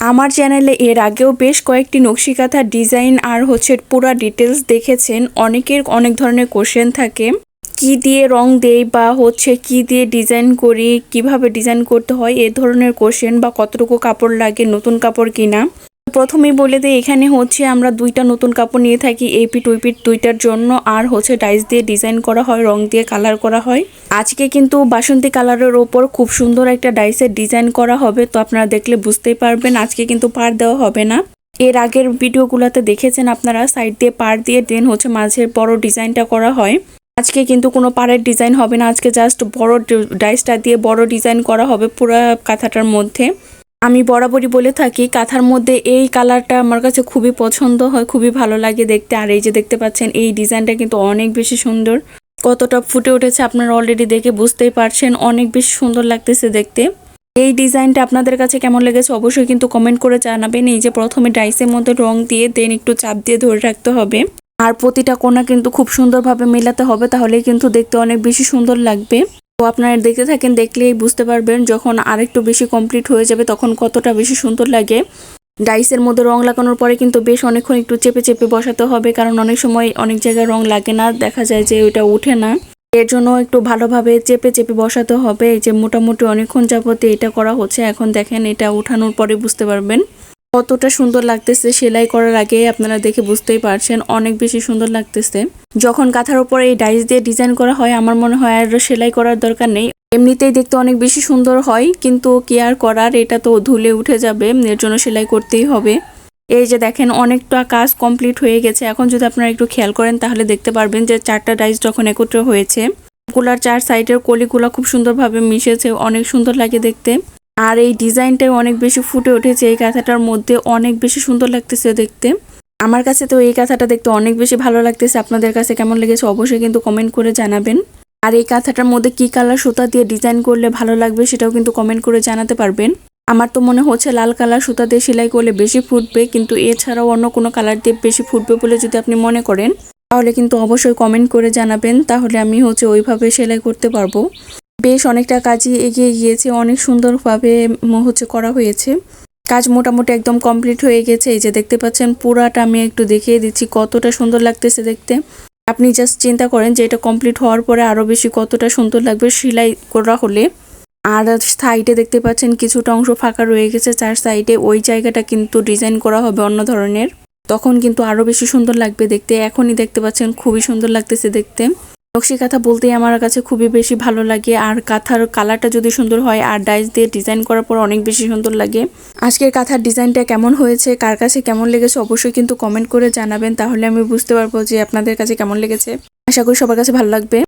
আমার চ্যানেলে এর আগেও বেশ কয়েকটি নকশি কাঁথার ডিজাইন আর হচ্ছে পুরা ডিটেলস দেখেছেন। অনেকের অনেক ধরনের কোশ্চেন থাকে। কি দিয়ে রং দেই বা হচ্ছে কি দিয়ে ডিজাইন করি, কীভাবে ডিজাইন করতে হয়, এ ধরনের কোশ্চেন বা কতটুকু কাপড় লাগে, নতুন কাপড় কিনা। প্রথমেই বলে দিই, এখানে হচ্ছে আমরা দুইটা নতুন কাপড় নিয়ে থাকি এই পিট দুইটার জন্য। আর হচ্ছে ডাইস দিয়ে ডিজাইন করা হয়, রং দিয়ে কালার করা হয়। আজকে কিন্তু বাসন্তী কালারের ওপর খুব সুন্দর একটা ডাইসের ডিজাইন করা হবে, তো আপনারা দেখলে বুঝতেই পারবেন আজকে কিন্তু পার দেওয়া হবে না। এর আগের ভিডিওগুলোতে দেখেছেন আপনারা, সাইড দিয়ে পার দিয়ে দেন হচ্ছে মাঝের বড় ডিজাইনটা করা হয়। আজকে কিন্তু কোনো পাড়ের ডিজাইন হবে না, আজকে জাস্ট বড় ডাইসটা দিয়ে বড় ডিজাইন করা হবে পুরো কাঁথাটার মধ্যে। আমি বরাবরই বলে থাকি, কাঁথার মধ্যে এই কালারটা আমার কাছে খুবই পছন্দ হয়, খুবই ভালো লাগে দেখতে। আর এই যে দেখতে পাচ্ছেন, এই ডিজাইনটা কিন্তু অনেক বেশি সুন্দর। কতটা ফুটে উঠেছে আপনারা অলরেডি দেখে বুঝতেই পারছেন। অনেক বেশি সুন্দর লাগতেছে দেখতে। এই ডিজাইনটা আপনাদের কাছে কেমন লেগেছে অবশ্যই কিন্তু কমেন্ট করে জানাবেন। এই যে প্রথমে ডাইসের মধ্যে রং দিয়ে দেন একটু চাপ দিয়ে ধরে রাখতে হবে। আর প্রতিটা কোণা কিন্তু খুব সুন্দরভাবে মেলাতে হবে, তাহলেই কিন্তু দেখতে অনেক বেশি সুন্দর লাগবে। তো আপনারা দেখতে থাকেন, দেখলেই বুঝতে পারবেন যখন আরেকটু বেশি কমপ্লিট হয়ে যাবে, তখন কতটা বেশি সুন্দর লাগে। ডাইসের মধ্যে রং লাগানোর পরে কিন্তু বেশ অনেকক্ষণ একটু চেপে চেপে বসাতে হবে, কারণ অনেক সময় অনেক জায়গায় রং লাগে না, দেখা যায় যে ওইটা উঠে না। এর জন্য একটু ভালোভাবে চেপে চেপে বসাতে হবে, এই যে মোটামুটি অনেকক্ষণ যাবতে এটা করা হচ্ছে, এখন দেখেন এটা উঠানোর পরে বুঝতে পারবেন। কতটা সুন্দর লাগতেছে, সেলাই করার আগে আপনারা দেখে বুঝতেই পারছেন, অনেক বেশি সুন্দর লাগতেছে। যখন কাঁথার উপরে এই ডাইস দিয়ে ডিজাইন করা হয়, আমার মনে হয় আর সেলাই করার দরকার নেই। এমনিতেই দেখতে অনেক বেশি সুন্দর হয়, কিন্তু কি আর করার এটা তো ধুলে উঠে যাবে, এর জন্য সেলাই করতেই হবে। এই যে দেখেন, অনেকটা কাজ কমপ্লিট হয়ে গেছে। এখন যদি আপনারা একটু খেয়াল করেন, তাহলে দেখতে পারবেন যে চারটা ডাইস যখন একত্র হয়েছে গুলার চার সাইডের কলিগুলো খুব সুন্দরভাবে মিশেছে, অনেক সুন্দর লাগে দেখতে। আর এই ডিজাইনটাও অনেক বেশি ফুটে উঠেছে, এই কাঁথাটার মধ্যে অনেক বেশি সুন্দর লাগতেছে দেখতে। আমার কাছে তো এই কাঁথাটা দেখতে অনেক বেশি ভালো লাগতেছে। আপনাদের কাছে কেমন লেগেছে অবশ্যই কিন্তু কমেন্ট করে জানাবেন। আর এই কাঁথাটার মধ্যে কী কালার সুতা দিয়ে ডিজাইন করলে ভালো লাগবে সেটাও কিন্তু কমেন্ট করে জানাতে পারবেন। আমার তো মনে হচ্ছে লাল কালার সুতা দিয়ে সেলাই করলে বেশি ফুটবে, কিন্তু এছাড়াও অন্য কোনো কালার দিয়ে বেশি ফুটবে বলে যদি আপনি মনে করেন, তাহলে কিন্তু অবশ্যই কমেন্ট করে জানাবেন। তাহলে আমি হচ্ছে ওইভাবে সেলাই করতে পারব। বেশ অনেকটা কাজই এগিয়ে গিয়েছে, অনেক সুন্দরভাবে হচ্ছে করা হয়েছে। কাজ মোটামুটি একদম কমপ্লিট হয়ে গেছে। এই যে দেখতে পাচ্ছেন, পুরাটা আমি একটু দেখিয়ে দিচ্ছি, কতটা সুন্দর লাগতেছে দেখতে। আপনি জাস্ট চিন্তা করেন যে এটা কমপ্লিট হওয়ার পরে আরও বেশি কতটা সুন্দর লাগবে সেলাই করা হলে। আর সাইডে দেখতে পাচ্ছেন কিছুটা অংশ ফাঁকা রয়ে গেছে, চার সাইডে ওই জায়গাটা কিন্তু ডিজাইন করা হবে অন্য ধরনের। তখন কিন্তু আরও বেশি সুন্দর লাগবে দেখতে, এখনই দেখতে পাচ্ছেন খুবই সুন্দর লাগতেছে দেখতে। নকশি কাঁথা বলতেই আমার কাছে খুবই বেশি ভালো লাগে। আর কাঁথার কালারটা যদি সুন্দর হয়, আর ডাইস দিয়ে ডিজাইন করার পর অনেক বেশি সুন্দর লাগে। আজকের কাঁথার ডিজাইনটা কেমন হয়েছে, কার কাছে কেমন লেগেছে অবশ্যই কিন্তু কমেন্ট করে জানাবেন। তাহলে আমি বুঝতে পারব যে আপনাদের কাছে কেমন লেগেছে। আশা করি সবার কাছে ভালো লাগবে।